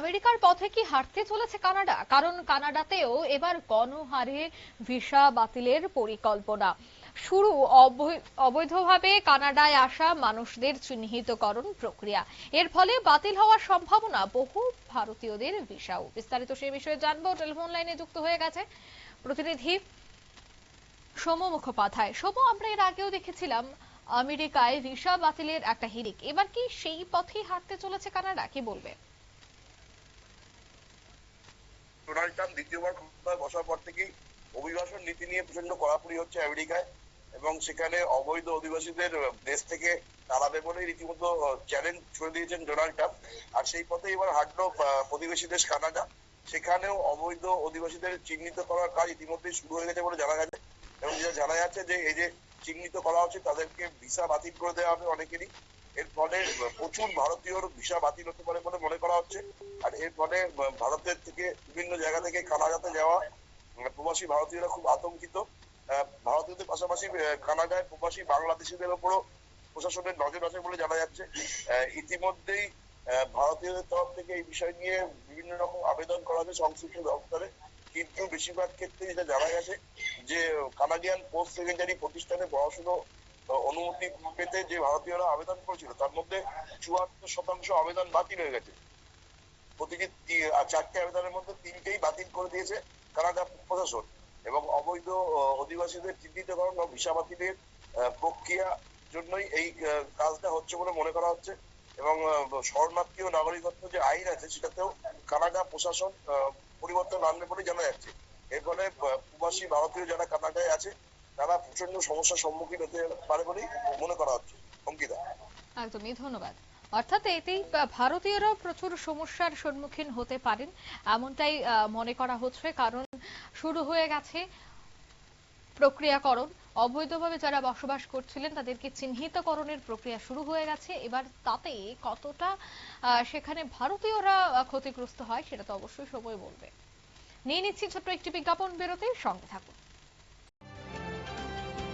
আমেরিকার পথে কি হাঁটতে চলেছে কানাডা? কারণ কানাডাতেও এবার গণহারে ভিসা বাতিলের পরিকল্পনা। শুরু অবৈ- অবৈধভাবে কানাডায় আসা মানুষদের চিহ্নিতকরণ প্রক্রিয়া। এর ফলে বাতিল হওয়ার সম্ভাবনা বহু ভারতীয়দের ভিসাও। বিস্তারিত সে বিষয়ে জানব। টেলিফোন লাইনে যুক্ত হয়ে গেছে প্রতিনিধি সোম মুখোপাধ্যায়। সোম, আমরা এর আগেও দেখেছিলাম আমেরিকায় ভিসা বাতিলের একটা হিড়িক। এবার কি সেই পথেই হাঁটতে চলেছে কানাডা? কি বলবে? ডোনাল্ড ট্রাম্প দ্বিতীয়বার ক্ষমতায় বসার পর থেকেই অভিবাসন নীতি নিয়ে প্রচণ্ড কড়াকড়ি হচ্ছে আমেরিকায় এবং সেখানে অবৈধ অধিবাসীদের দেশ থেকে তাড়াবে বলে রীতিমতো চ্যালেঞ্জ ছুড়ে দিয়েছেন ডোনাল্ড ট্রাম্প আর সেই পথে এবার হাঁটলো প্রতিবেশী দেশ কানাডা। সেখানেও অবৈধ অধিবাসীদের চিহ্নিত করার কাজ ইতিমধ্যেই শুরু হয়ে গেছে বলে জানা গেছে। এবং যেটা জানা যাচ্ছে যে, এই যে চিহ্নিত করা হচ্ছে, তাদেরকে ভিসা বাতিল করে দেওয়া হবে অনেকেরই। এর ফলে প্রচুর ভারতীয়র ভিসা বাতিল হতে পারে বলে মনে করা হচ্ছে। আর এর ফলে ভারতের থেকে বিভিন্ন জায়গা থেকে কানাডাতে যাওয়া প্রবাসী ভারতীয়রা খুব আতঙ্কিত। ভারতীয়দের পাশাপাশি কানাডায় প্রবাসী বাংলাদেশিদের উপরও প্রশাসনের নজর আছে বলে জানা যাচ্ছে। ইতিমধ্যেই ভারতীয়দের তরফ থেকে এই বিষয় নিয়ে বিভিন্ন রকম আবেদন করা হয়েছে সংশ্লিষ্ট দপ্তরে। কিন্তু বেশিরভাগ ক্ষেত্রে যেটা জানা গেছে যে, কানাডিয়ান পোস্ট সেকেন্ডারি প্রতিষ্ঠানে পড়াশুনো অনুমতি পেতে যে ভারতীয়রা আবেদন করেছিল, তার মধ্যে চুয়াত্তর শতাংশ আবেদন বাতিল হয়ে গেছে। প্রতিটি চারটে আবেদনের মধ্যে তিনটেই বাতিল করে দিয়েছে কানাডা প্রশাসন এবং অবৈধ অধিবাসীদের চিহ্নিতকরণ ও ভিসা বাতিলের প্রক্রিয়া জন্যই এই কাজটা হচ্ছে বলে মনে করা হচ্ছে এবং শরণার্থী ও নাগরিকত্ব যে আইন আছে সেটাতেও কানাডা প্রশাসন পরিবর্তন আনবে বলে জানা যাচ্ছে। এর ফলে প্রবাসী ভারতীয় যারা কানাডায় আছে তারা প্রচণ্ড সমস্যার সম্মুখীন হতে পারে বলেই মনে করা হচ্ছে। অঙ্কিতা। একদমই, ধন্যবাদ। অর্থাৎ এতেই ভারতীয়রা প্রচুর সমস্যার সম্মুখীন হতে পারেন, এমনটাই মনে করা হচ্ছে। কারণ শুরু হয়ে গেছে প্রক্রিয়াকরণ। অবৈধভাবে যারা বসবাস করছিলেন, তাদেরকে চিহ্নিতকরণের প্রক্রিয়া শুরু হয়ে গেছে। এবার তাতে কতটা সেখানে ভারতীয়রা ক্ষতিগ্রস্ত হয়, সেটা তো অবশ্যই সময় বলবে। নিয়ে নিচ্ছি ছোট্ট একটি বিজ্ঞাপন বেরোতে সঙ্গে থাকুন।